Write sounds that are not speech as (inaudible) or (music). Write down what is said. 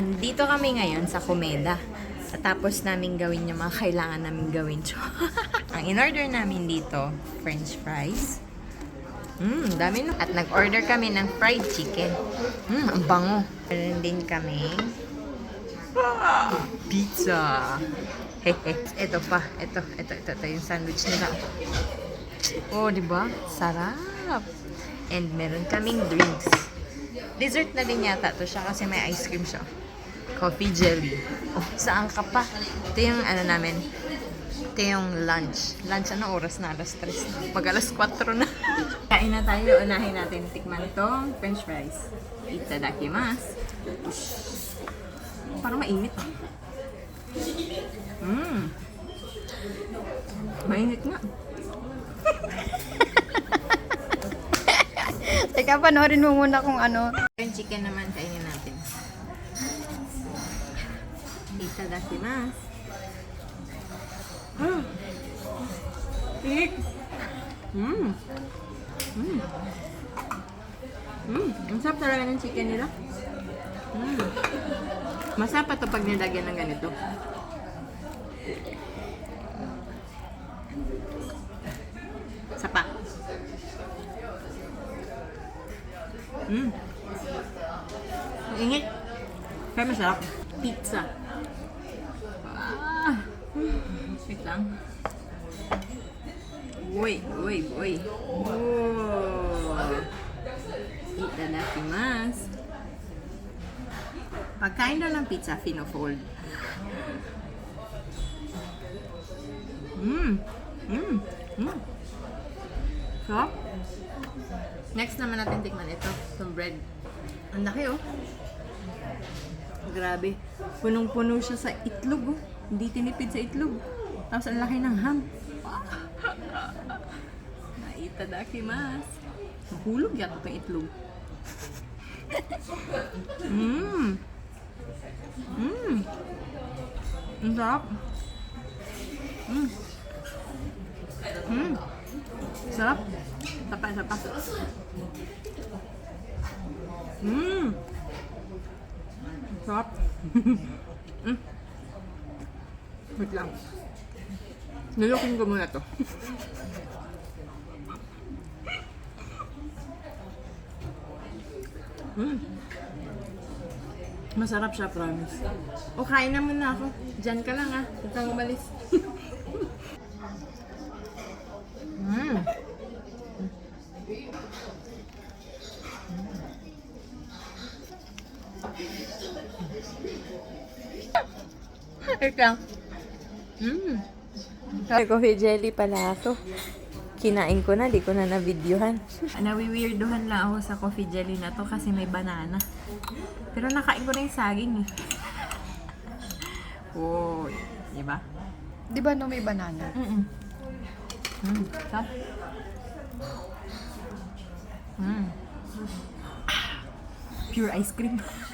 Andito kami ngayon sa Komeda. Tapos namin gawin yung mga kailangan namin gawin. (laughs) Ang in-order namin dito, french fries. Mmm, dami no. At nag-order kami ng fried chicken. Mmm, ang bango. Meron din kami pizza. (laughs) Hehe. ito pa. Ito, ito, ito, ito yung sandwich nila. Oh, di ba? Sarap. And meron kaming drinks. Dessert na din yata to siya kasi may ice cream siya. Coffee jelly. Oh, saan ka pa? Ito yung ano namin. Ito yung lunch. Lunch, ano oras na? Alas 3 na. Pag alas 4 na. (laughs) Kain na tayo. Unahin natin tikman tong french fries. Itadakimasu. Parang mainit. Mmm. Mainit nga. (laughs) Teka, panoorin mo muna kung ano. Yung chicken naman kainin natin. Itadakimasu. Mm. Tinik. Mmm. Mmm. Mmm. Ang sarap talaga ng chicken nila. Mmm. Masarap pa pag nilagyan ng ganito. Sapa. Ang ingit. Kaya masarap. Pizza. Ah. Wait lang. Uy, uy, uy. Oh. Itadakimasu. Pagkain daw ng pizza, fino-fold. Mmm. Mmm. Mmm. Sarap. Next naman natin tikman ito. Itong bread. Ang laki oh. Grabe. Punong-puno siya sa itlog oh. Hindi tinipid sa itlog. Tapos ang laki ng ham. (laughs) Naitadakimasu. Mahulog yata itong itlog. Mmm. (laughs) Mmm. Ang sarap. Mmm. Mmm. Sarap. Sapa, sapa. Mmm. Sarap. mm. (laughs) Wait lang. Nilukin ko muna to. mm. Masarap siya, promise. O, kain na muna ako. Diyan ka lang ah. Huwag kang umalis. (laughs) mm. Wait lang. Mm. Coffee jelly pala ako. Kinain ko na, di ko na na-videohan. (laughs) Nawiweirdohan lang ako sa coffee jelly na to kasi may banana. Pero nakain ko na yung saging eh. Oh, di ba? Di ba no may banana? Mm-mm. Mm, sarap. Mm. Ah, Pure ice cream. (laughs)